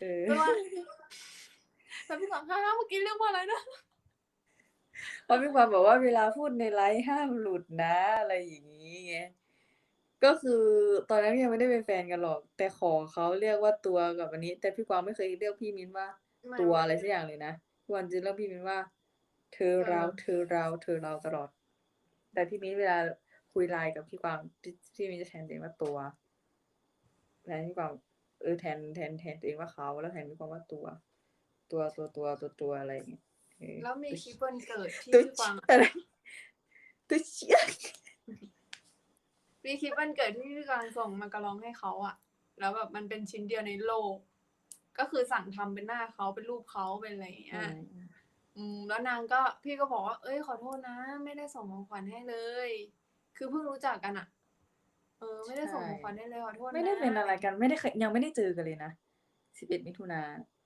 เออแต่ว่าแต่พี่กวางคะเมื่อกี้เรียกว่าอะไรนะเพราะพี่ความบอกว่าเวลาพูดในไลฟ์ห้ามหลุดนะอะไรอย่างนี้ไงก็คือตอนนั้นยังไม่ได้เป็นแฟนกันหรอก แต่ขอเขาเรียกว่าตัวกับอันนี้ แต่พี่กวางไม่เคยเรียกพี่มิ้นว่า ตัวอะไรสักอย่างเลยนะพี่กวางจะเรียกพี่มิ้นว่า เธอเราเธอเรา เธอเราตลอด แต่พี่มิ้นเวลาคุยไลน์กับพี่กวางพี่พี่มิ้นจะแทนตัวเองว่าตัวแทนพี่กวาง เออแทนแทนแทนตัวเองว่าเขาแล้วแทนพี่กวางว่าตัว ตัวตัวตัวตัวตัวอะไรอย่างเงี้ยเออแล้วมีตัวคลิปวันเกิดที่ตัวพี่กวางอะไรตัวเชี่ยมีคลิปวันเกิดที่พี่กวางส่งมากระลองให้เขาอะแล้วแบบมันเป็นชิ้นเดียวในโลก ก็คือสั่งทำเป็นหน้าเขาเป็นรูปเขาเป็นอะไรอย่างเงี้ยอืมแล้วนางก็พี่ก็บอกว่า เอ้ยขอโทษนะ ไม่ได้ส่งของขวัญให้เลย คือเพิ่งรู้จักกันอะ เออ ไม่ได้ส่งของขวัญให้เลยขอโทษนะไม่ได้เป็นอะไรกันไม่ได้เคยยังไม่ได้เจอกันเลยนะสิบเอ็ดมิถุนา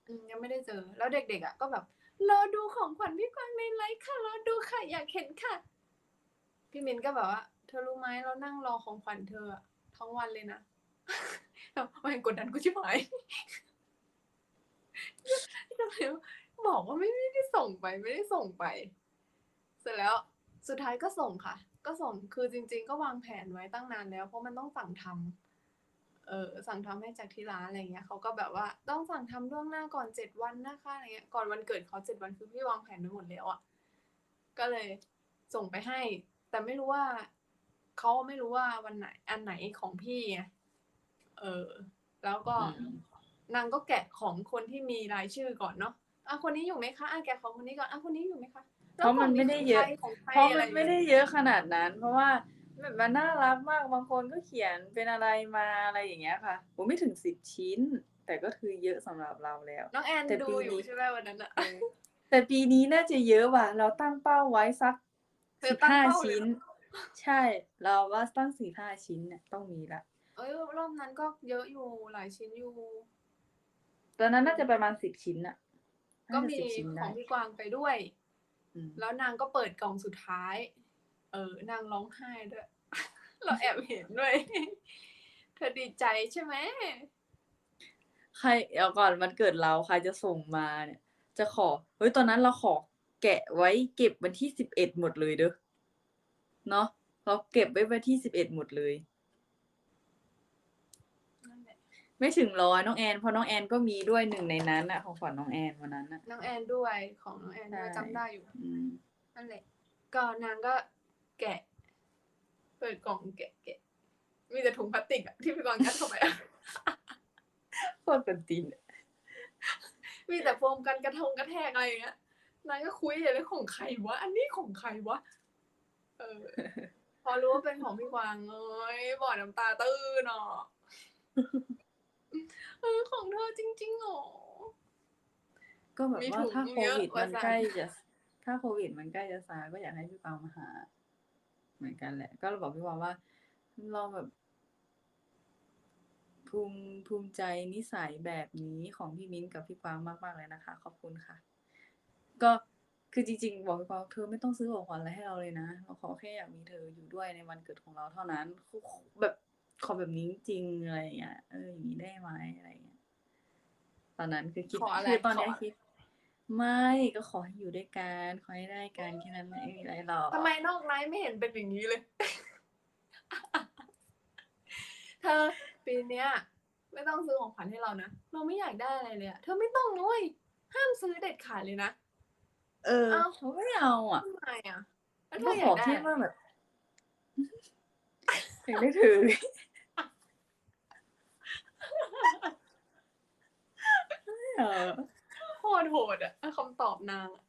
อืมยังไม่ได้เจอ แล้วเด็กๆอะก็แบบรอดูของขวัญพี่กวางในไลฟ์ค่ะรอดูค่ะอยากเห็นค่ะ พี่มินก็แบบว่า เธอรู้ไหมเรานั่งรอของขวัญเธออะทั้งวันเลยนะแบบว่ายังกดดันกูชิบหายก็เลยบอกว่าไม่ได้ส่งไปไม่ได้ส่งไป เสร็จแล้วสุดท้ายก็ส่งค่ะ ก็ส่งคือจริง ๆ ก็วางแผนไว้ตั้งนานแล้ว เพราะมันต้องสั่งทำเออสั่งทำให้จากที่ร้านอะไรเงี้ยเขาก็แบบว่าต้องสั่งทำล่วงหน้าก่อนเจ็ดวันนะคะอะไรเงี้ยก่อนวันเกิดเขาเจ็ดวันคือพี่วางแผนไว้หมดแล้วอะ่ะก็เลยส่งไปให้ แต่ไม่รู้ว่าเขาไม่รู้ว่าวันไหนอันไหนของพี่ไงเออ แล้วก็นางก็แกะของคนที่มีรายชื่อก่อนเนาะอะคนนี้อยู่ไหมคะอะแกะของคนนี้ก่อนอะคนนี้อยู่ไหมคะ เพราะมันไม่ได้เยอะของใครเพราะอมันไม่ได้เยอะขนาดนั้น เพราะว่าแบบมันน่ารักมากบางคนก็เขียนเป็นอะไรมาอะไรอย่างเงี้ยค่ะผมไม่ถึงสิบชิ้น แต่ก็คือเยอะสำหรับเราแล้วน้องแอนแต่ดูปีอยู่นี้ใช่ไหมวันนั้นอะแต่ปีนี้น่าจะเยอะว่ะเราตั้งเป้าไว้สักเธอสิบตั้งห้าเป้าเลยชิ้นเหรอใช่ เราว่าตั้งสี่ห้าชิ้นเนี่ยต้องมีละเอ้ยรอบนั้นก็เยอะอยู่หลายชิ้นอยู่ตอนนั้นน่าจะประมาณสิบชิ้นอะก็น่าจะมี10ชิ้นขได้องพี่กวางไปด้วยอืม แล้วนางก็เปิดกล่องสุดท้าย เออนางร้องไห้ด้วย เราแอบเห็นด้วย เธอดีใจใช่ไหม ใครเอาก่อนมันเกิดเราใครจะส่งมาเนี่ย จะขอ เฮ้ยตอนนั้นเราขอแกะไว้เก็บวันที่สิบเอ็ดหมดเลยเด้อ เนาะเราเก็บไว้วันที่สิบเอ็ดหมดเลย นั่นแหละ ไม่ถึงร้อยน้องแอนเพราะน้องแอนก็มีด้วยหนึ่งในนั้นอะของขวัญน้องแอนวันนั้นอะน้องแอนด้วยของน้องแอนด้วยใช่จำได้อยู่อืมนั่นแหละก็นางก็แกะ เปิดกล่องแกะแกะมีแต่ถุงพลาสติกอะที่พี่กวางยัดเข้าไปอะโคตรเป็นตีนอะมีแต่โฟมกันกระทงกระแทกอะไรอย่างเงี้ยนางก็คุยใหญ่เลยของใครวะอันนี้ของใครวะเออ พอรู้ว่าเป็นของพี่กวางเอ้ยบ่อน้ำตาตื้นอะ เออของเธอจริงๆเหรอ ก็แบบมีว่าถุงถ้าโคเยอะวิดกว่ามันสารใกล้จะถ้าโควิดมันใกล้จะซาก็อยากให้พี่ปางมาหา เหมือนกันแหละ ก็เราบอกพี่ปางว่าเราแบบ ภูมิภูมิใจนิสัยแบบนี้ของพี่มิ้นท์กับพี่กวางมากๆเลยนะคะ ขอบคุณค่ะ ก็คือจริงๆ บอกพี่กวางเธอไม่ต้องซื้อของขวัญอะไรให้เราเลยนะเราขอแค่อยากมีเธออยู่ด้วยในวันเกิดของเราเท่านั้นคือแบบ ขอแบบนี้จริงๆอะไรอย่างเงี้ยเอออย่างนี้ได้ไหมอะไรอย่างเงี้ยตอนนั้นคือคิดขออะไรคือตอนเนี้ยขออะไรคิด ไม่ก็ขอให้อยู่ด้วยกันขอให้ได้กันแค่นั้นไม่มีอะไรหรอกทำไมนอกไนท์ไม่เห็นเป็นอย่างนี้เลย เธอปีเนี้ย ไม่ต้องซื้อของขวัญให้เรานะ เราไม่อยากได้อะไรเลยอะเธอไม่ต้องนุ้ยห้ามซื้อเด็ดขาดเลยนะเออเอ้าเขาไม่เอาอะทำไมอะแล้วเธก็ออขยาอกได้แค่อะไรว่าแบบ ถึงได้ถือ เออโหดโหดอะคำตอบนางอะ